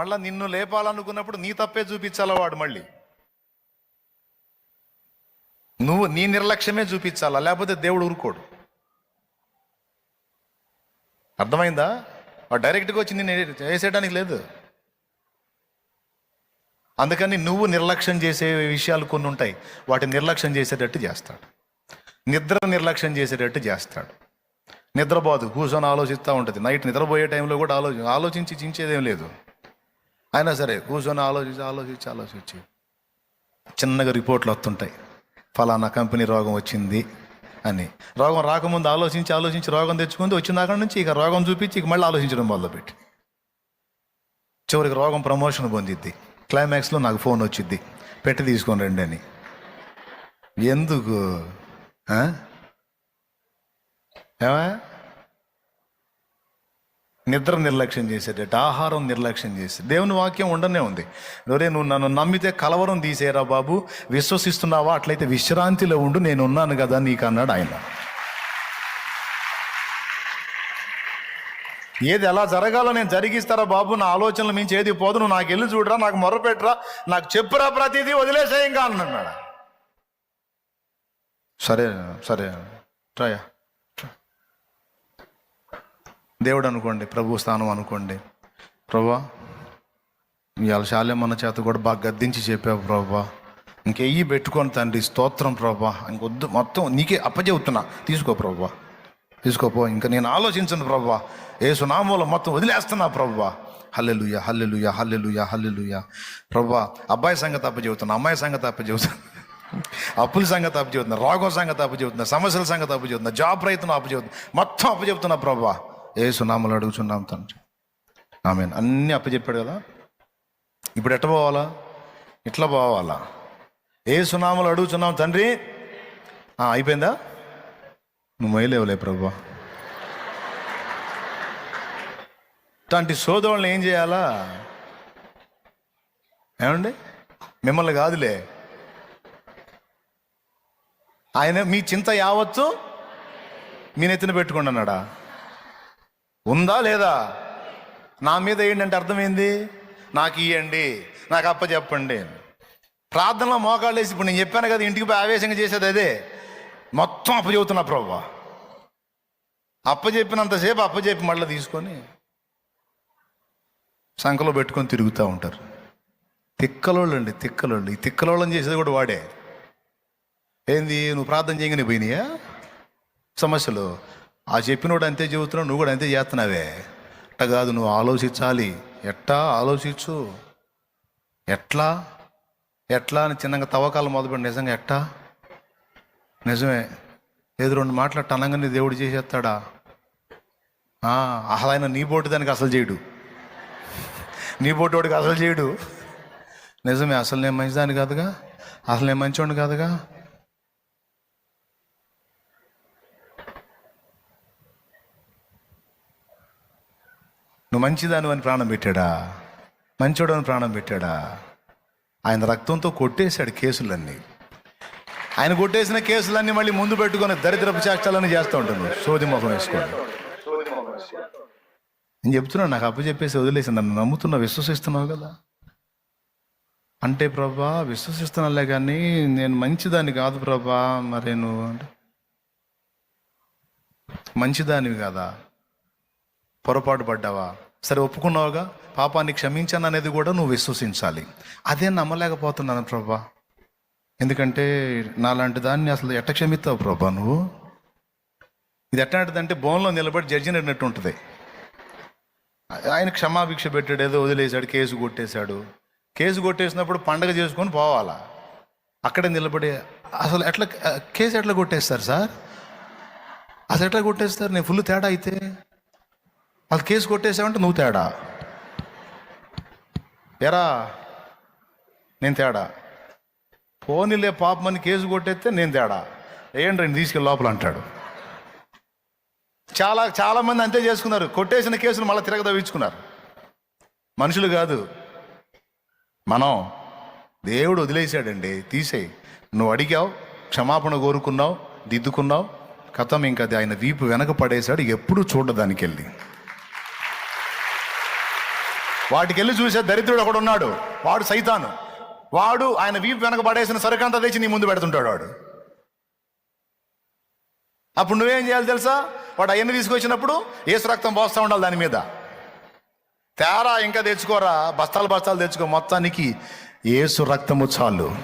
మళ్ళా నిన్ను లేపాలనుకున్నప్పుడు నీ తప్పే చూపించాలా వాడు మళ్ళీ? నువ్వు నీ నిర్లక్ష్యమే చూపించాలా? లేకపోతే దేవుడు ఊరుకోడు. అర్థమైందా? వాడు డైరెక్ట్గా వచ్చి నేను వేసేయడానికి లేదు. అందుకని నువ్వు నిర్లక్ష్యం చేసే విషయాలు కొన్ని ఉంటాయి. వాటిని నిర్లక్ష్యం చేసేటట్టు చేస్తాడు. నిద్ర నిర్లక్ష్యం చేసేటట్టు చేస్తాడు. నిద్రపోదు. కూర్చొని ఆలోచిస్తూ ఉంటుంది. నైట్ నిద్రపోయే టైంలో కూడా ఆలోచి ఆలోచించి చించేదేం లేదు. అయినా సరే కూర్చొని ఆలోచించి ఆలోచించి ఆలోచించి చిన్నగా రిపోర్ట్లు వస్తుంటాయి. ఫలానా కంపెనీ రోగం వచ్చింది అని. రోగం రాకముందు ఆలోచించి ఆలోచించి రోగం తెచ్చుకుంది వచ్చిన అక్కడ నుంచి ఇక రోగం చూపించి ఇక మళ్ళీ ఆలోచించడం మొదలుపెట్టి. చివరికి రోగం ప్రమోషన్ పొందిద్ది. క్లైమాక్స్లో నాకు ఫోన్ వచ్చిద్ది. పెట్టి తీసుకొని రండి అని. ఎందుకు? ఏమా నిద్ర నిర్లక్ష్యం చేసేటట్టు ఆహారం నిర్లక్ష్యం చేసి దేవుని వాక్యం ఉండనే ఉంది. ఒరే నువ్వు నన్ను నమ్మితే కలవరం తీసేరా బాబు విశ్వసిస్తున్నావా? అట్లయితే విశ్రాంతిలో ఉండు నేను ఉన్నాను కదా నీకు అన్నాడు ఆయన. ఏది ఎలా జరగాలో నేను జరిగిస్తారా బాబు? నా ఆలోచనలు మించి ఏది పోదు. నువ్వు నాకు వెళ్ళి చూడరా నాకు మొరపెట్టరా నాకు చెప్పురా ప్రతిదీ వదిలేసే ఇంకా అన్నాడు. సరే సరే ట్రయా దేవుడు అనుకోండి ప్రభు స్థానం అనుకోండి. ప్రభా ఇవాళ శాలేమన్న చేత కూడా బాగా గద్దించి చెప్పావు ప్రభా. ఇంకెయ్యి పెట్టుకొని తండ్రి స్తోత్రం ప్రభా. ఇంకొద్దు మొత్తం నీకే అప్పచెబుతున్నా. తీసుకో ప్రభా. తీసుకోపో ఇంకా నేను ఆలోచించను ప్రభా. ఏ సునామూలం మొత్తం వదిలేస్తున్నా Prabha. Hallelujah hallelujah hallelujah hallelujah. Prabha అబ్బాయి సంగతి అప్పచెబుతున్నా అమ్మాయి సంగతి అప్పచెబుతున్నా అప్పుల సంగతి అప్పచెబుతున్నా రోగం సంగతి అప్పచెబుతున్నా సమస్యల సంగతి అప్పచెబుతున్నా జాబ్ ప్రయత్నం అప్పచెబుతున్నా మొత్తం అప్పచెబుతున్నా ప్రభా. ఏ సునామాలు అడుగుచున్నాం తండ్రి. ఆమె అన్నీ అప్పచెప్పాడు కదా? ఇప్పుడు ఎట్ట పోవాలా? ఇట్లా పోవాలా? ఏ సునామాలు అడుగుచున్నాం తండ్రి. అయిపోయిందా? నువ్వు మైలేవలే ప్రభా. ఇట్లాంటి సోదరులను ఏం చేయాలా? ఏమండి? మిమ్మల్ని కాదులే. ఆయన మీ చింత యావత్తు మీ నెత్తిన పెట్టుకుంటున్నాడా ఉందా లేదా? నా మీద వేయండి అంటే అర్థమైంది? నాకు ఇవ్వండి నాకు అప్ప చెప్పండి. ప్రార్థనలో మోకాళ్ళు వేసి ఇప్పుడు నేను చెప్పాను కదా ఇంటికి పోయి ఆవేశంగా చేసేది అదే. మొత్తం అప్పచెబుతున్నా ప్రభు. అప్పచెప్పినంతసేపు అప్పచెప్పి మళ్ళీ తీసుకొని సంఖలో పెట్టుకొని తిరుగుతూ ఉంటారు. తిక్కలోళ్ళు అండి తిక్కలోళ్ళు. ఈ తిక్కలోళ్ళని చేసేది కూడా వాడే. ఏంది నువ్వు ప్రార్థన చేయగానే పోయినాయా? సమస్యలు. ఆ చెప్పినోడు అంతే చెబుతున్నావు నువ్వు కూడా అంతే చేస్తున్నావే. అట్ట కాదు నువ్వు ఆలోచించాలి. ఎట్టా ఆలోచించు. ఎట్లా? ఎట్లా అని చిన్నగా తవ్వకాలు మొదలుపెట్టి నిజంగా ఎట్టా? నిజమే. ఏదో రెండు మాటలు టనంగానే దేవుడు చేసేస్తాడా? అసలు ఆయన నీ బోటు దానికి అసలు చేయడు. నీ బోటు వాడికి అసలు చేయడు. నిజమే అసలు నేను మంచిదాన్ని కాదుగా? అసలు నేను మంచివాడిని కాదుగా? నువ్వు మంచిదాను అని ప్రాణం పెట్టాడా? మంచోడు అని ప్రాణం పెట్టాడా? ఆయన రక్తంతో కొట్టేశాడు కేసులన్నీ. ఆయన కొట్టేసిన కేసులన్నీ మళ్ళీ ముందు పెట్టుకొని దరిద్రపు చేష్టాలని చేస్తూ ఉంటుంది. సోది ముఖం వేసుకోండి. నేను చెప్తున్నాను నాకు అప్పు చెప్పేసి వదిలేసి నన్ను నమ్ముతున్నావు విశ్వసిస్తున్నావు కదా. అంటే ప్రభా విశ్వసిస్తున్నాలే కానీ నేను మంచిదాన్ని కాదు ప్రభా మరి నువ్వు అంటే? మంచిదానివి కాదా? పొరపాటు పడ్డావా? సరే ఒప్పుకున్నావుగా? పాపాన్ని క్షమించాను అనేది కూడా నువ్వు విశ్వసించాలి. అదే నమ్మలేకపోతున్నాను ప్రభా. ఎందుకంటే నాలాంటి దాన్ని అసలు ఎట్ట క్షమిస్తావు ప్రభా నువ్వు? ఇది ఎట్లాంటిదంటే బోన్లో నిలబడి జడ్జి నడినట్టు ఉంటుంది. ఆయన క్షమాభిక్ష పెట్టాడు ఏదో వదిలేశాడు కేసు కొట్టేశాడు. కేసు కొట్టేసినప్పుడు పండగ చేసుకొని పోవాలా? అక్కడే నిలబడి అసలు ఎట్లా కేసు ఎట్లా కొట్టేస్తారు సార్? అసలు ఎట్లా కొట్టేస్తారు? నేను ఫుల్ తేడా అయితే? వాళ్ళు కేసు కొట్టేసావంటే నువ్వు తేడా. ఎరా నేను తేడా. పోనీలే పాపమని కేసు కొట్టేస్తే నేను తేడా. ఏంటి రండి తీసుకెళ్ళి లోపల అంటాడు. చాలా చాలామంది అంతే చేసుకున్నారు. కొట్టేసిన కేసులు మళ్ళీ తిరగదవించుకున్నారు మనుషులు కాదు. మనం దేవుడు వదిలేశాడండి. తీసేయి. నువ్వు అడిగావు క్షమాపణ కోరుకున్నావు దిద్దుకున్నావు. కథం ఇంకా అది ఆయన వీపు వెనక పడేశాడు. ఎప్పుడు చూడదానికి వెళ్ళి వాటికి వెళ్ళి చూసే దరిద్రుడు ఒకడు ఉన్నాడు. వాడు సైతాను. వాడు ఆయన వీపు వెనక పడేసిన సరుకంతా తెచ్చి నీ ముందు పెడుతుంటాడు వాడు. అప్పుడు నువ్వేం చేయాలి తెలుసా? వాడు అవన్నీ తీసుకొచ్చినప్పుడు ఏసు రక్తం పోస్తూ ఉండాలి దాని మీద. తేరా ఇంకా తెచ్చుకోరా? బస్తాలు బస్తాలు తెచ్చుకో. మొత్తానికి ఏసు రక్తము చాలు.